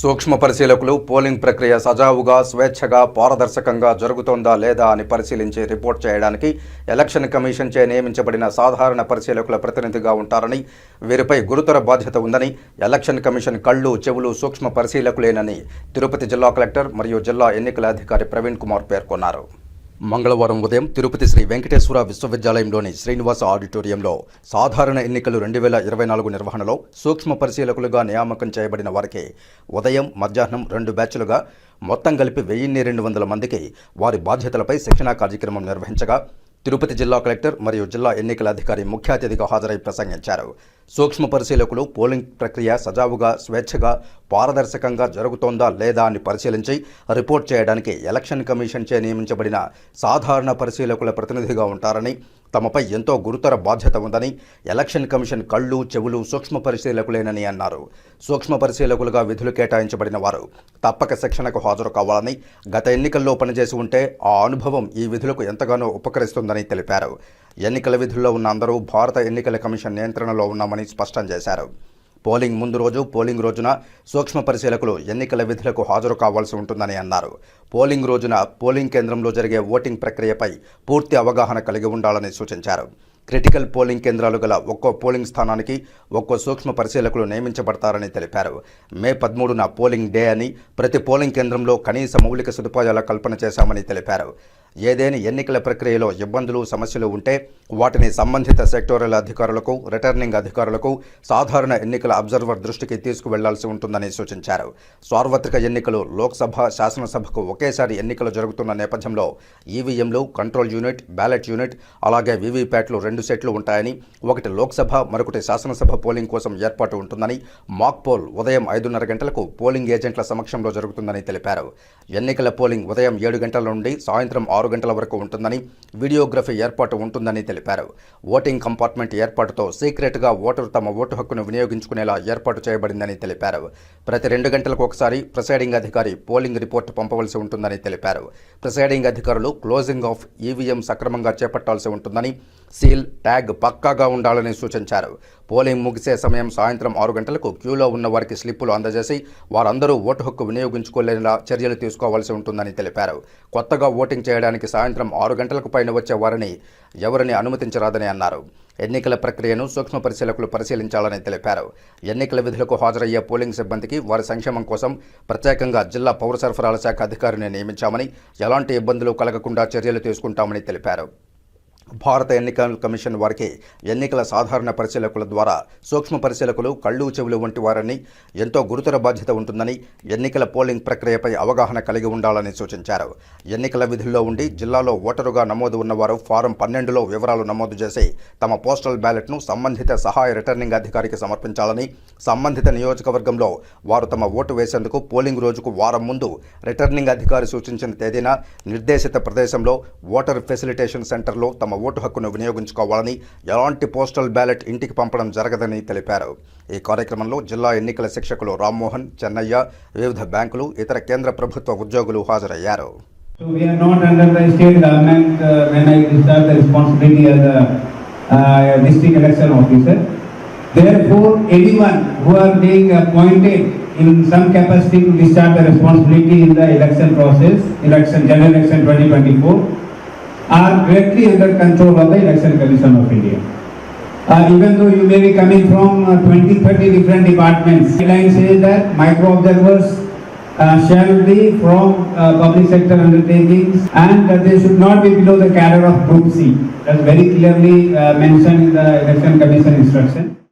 సూక్ష్మ పరిశీలకులు పోలింగ్ ప్రక్రియ సజావుగా స్వేచ్ఛగా పారదర్శకంగా జరుగుతోందా లేదా అని పరిశీలించి రిపోర్ట్ చేయడానికి ఎలక్షన్ కమిషన్ చే నియమించబడిన సాధారణ పరిశీలకుల ప్రతినిధిగా ఉంటారని వీరిపై గురుతర బాధ్యత ఉందని ఎలక్షన్ కమిషన్ కళ్ళు చెవులు సూక్ష్మ పరిశీలకులేనని తిరుపతి జిల్లా కలెక్టర్ మరియు జిల్లా ఎన్నికల అధికారి ప్రవీణ్ కుమార్ పేర్కొన్నారు. మంగళవారం ఉదయం తిరుపతి శ్రీ వెంకటేశ్వర విశ్వవిద్యాలయంలోని శ్రీనివాస ఆడిటోరియంలో సాధారణ ఎన్నికలు రెండు వేల ఇరవై నాలుగు నిర్వహణలో సూక్ష్మ పరిశీలకులుగా నియామకం చేయబడిన వారికి ఉదయం మధ్యాహ్నం రెండు బ్యాచ్లుగా మొత్తం కలిపి వెయ్యిన్ని రెండు వందల మందికి వారి బాధ్యతలపై శిక్షణా కార్యక్రమం నిర్వహించగా తిరుపతి జిల్లా కలెక్టర్ మరియు జిల్లా ఎన్నికల అధికారి ముఖ్య అతిథిగా హాజరై ప్రసంగించారు. సూక్ష్మ పరిశీలకులు పోలింగ్ ప్రక్రియ సజావుగా స్వేచ్ఛగా పారదర్శకంగా జరుగుతోందా లేదా అని పరిశీలించి రిపోర్ట్ చేయడానికి ఎలక్షన్ కమిషన్ చే నియమించబడిన సాధారణ పరిశీలకుల ప్రతినిధిగా ఉంటారని తమపై ఎంతో గురుతర బాధ్యత ఉందని ఎలక్షన్ కమిషన్ కళ్ళు చెవులు సూక్ష్మ పరిశీలకులేనని అన్నారు. సూక్ష్మ పరిశీలకులుగా విధులు కేటాయించబడిన వారు తప్పక శిక్షణకు హాజరు కావాలని గత ఎన్నికల్లో పనిచేసి ఉంటే ఆ అనుభవం ఈ విధులకు ఎంతగానో ఉపకరిస్తుందని తెలిపారు. ఎన్నికల విధుల్లో ఉన్న అందరూ భారత ఎన్నికల కమిషన్ నియంత్రణలో ఉన్నామని స్పష్టం చేశారు. పోలింగ్ ముందు రోజు పోలింగ్ రోజున సూక్ష్మ పరిశీలకులు ఎన్నికల విధులకు హాజరు కావాల్సి ఉంటుందని అన్నారు. పోలింగ్ రోజున పోలింగ్ కేంద్రంలో జరిగే ఓటింగ్ ప్రక్రియపై పూర్తి అవగాహన కలిగి ఉండాలని సూచించారు. క్రిటికల్ పోలింగ్ కేంద్రాలు గల ఒక్కో పోలింగ్ స్థానానికి ఒక్కో సూక్ష్మ పరిశీలకులు నియమించబడతారని తెలిపారు. మే పదమూడున పోలింగ్ డే అని ప్రతి పోలింగ్ కేంద్రంలో కనీస మౌలిక సదుపాయాల కల్పన చేశామని తెలిపారు. ఏదైనా ఎన్నికల ప్రక్రియలో ఇబ్బందులు సమస్యలు ఉంటే వాటిని సంబంధిత సెక్టోరల్ అధికారులకు రిటర్నింగ్ అధికారులకు సాధారణ ఎన్నికల అబ్జర్వర్ దృష్టికి తీసుకువెళ్ళాల్సి ఉంటుందని సూచించారు. సార్వత్రిక ఎన్నికలు లోక్సభ శాసనసభకు ఒకేసారి ఎన్నికలు జరుగుతున్న నేపథ్యంలో ఈవీఎంలు కంట్రోల్ యూనిట్ బ్యాలెట్ యూనిట్ అలాగే వీవీప్యాట్లు రెండు సెట్లు ఉంటాయని ఒకటి లోక్సభ మరొకటి శాసనసభ పోలింగ్ కోసం ఏర్పాటు ఉంటుందని మాక్ పోల్ ఉదయం ఐదున్నర గంటలకు పోలింగ్ ఏజెంట్ల సమక్షంలో జరుగుతుందని తెలిపారు. ఎన్నికల పోలింగ్ ఉదయం ఏడు గంటల నుండి సాయంత్రం ఆరు గంటల వరకు ఉంటుందని వీడియోగ్రఫీ ఏర్పాటు ఉంటుందని తెలిపారు. ఓటింగ్ కంపార్ట్మెంట్ ఏర్పాటుతో సీక్రెట్గా ఓటరు తమ ఓటు హక్కును వినియోగించుకునేలా ఏర్పాటు చేయబడిందని తెలిపారు. ప్రతి రెండు గంటలకు ఒకసారి ప్రిసైడింగ్ అధికారి పోలింగ్ రిపోర్టు పంపవలసి ఉంటుందని తెలిపారు. ప్రిసైడింగ్ అధికారులు క్లోజింగ్ ఆఫ్ ఈవీఎం సక్రమంగా చేపట్టాల్సి ఉంటుందని సీల్ ట్యాగ్ పక్కాగా ఉండాలని సూచించారు. పోలింగ్ ముగిసే సమయం సాయంత్రం ఆరు గంటలకు క్యూలో ఉన్న వారికి స్లిప్పులు అందజేసి వారందరూ ఓటు హక్కు వినియోగించుకోలేనిలా చర్యలు తీసుకోవాల్సి ఉంటుందని తెలిపారు. కొత్తగా ఓటింగ్ చేయడానికి సాయంత్రం ఆరు గంటలకు పైన వచ్చే వారిని ఎవరిని అనుమతించరాదని అన్నారు. ఎన్నికల ప్రక్రియను సూక్ష్మ పరిశీలకులు పరిశీలించాలని తెలిపారు. ఎన్నికల విధులకు హాజరయ్యే పోలింగ్ సిబ్బందికి వారి సంక్షేమం కోసం ప్రత్యేకంగా జిల్లా పౌర సరఫరాల శాఖ అధికారిని నియమించామని ఎలాంటి ఇబ్బందులు కలగకుండా చర్యలు తీసుకుంటామని తెలిపారు. భారత ఎన్నికల కమిషన్ వారికి ఎన్నికల సాధారణ పరిశీలకుల ద్వారా సూక్ష్మ పరిశీలకులు కళ్ళు చెవులు వంటి వారని ఎంతో గురుతర బాధ్యత ఉంటుందని ఎన్నికల పోలింగ్ ప్రక్రియపై అవగాహన కలిగి ఉండాలని సూచించారు. ఎన్నికల విధుల్లో ఉండి జిల్లాలో ఓటరుగా నమోదు ఉన్నవారు ఫారం పన్నెండులో వివరాలు నమోదు చేసి తమ పోస్టల్ బ్యాలెట్ను సంబంధిత సహాయ రిటర్నింగ్ అధికారికి సమర్పించాలని సంబంధిత నియోజకవర్గంలో వారు తమ ఓటు వేసేందుకు పోలింగ్ రోజుకు వారం ముందు రిటర్నింగ్ అధికారి సూచించిన తేదీన నిర్దేశిత ప్రదేశంలో ఓటర్ ఫెసిలిటేషన్ సెంటర్లో తమ ఓటు హక్కును వినియోగించుకోవాలని ఎలాంటి పోస్టల్ బ్యాలెట్ ఇంటికి పంపడం జరగదని తెలిపారు ఈ కార్యక్రమంలో జిల్లా ఎన్నికల శిక్షకులు రామ్మోహన్ చెన్నయ్య వివిధ బ్యాంకులు ఇతర కేంద్ర ప్రభుత్వ ఉద్యోగులు హాజరయ్యారు So we are not under the state government uh, when I discharge the responsibility as a uh, district election officer. Therefore, anyone who are being appointed in some capacity to discharge the responsibility in the election process, election, general election 2024, are directly under control of the Election Commission of India. Uh, even though you may be coming from uh, 20, 30 different departments, guideline says that micro observers uh, shall be from uh, public sector undertakings and that they should not be below the cadre of group C. That's very clearly uh, mentioned in the election commission instruction.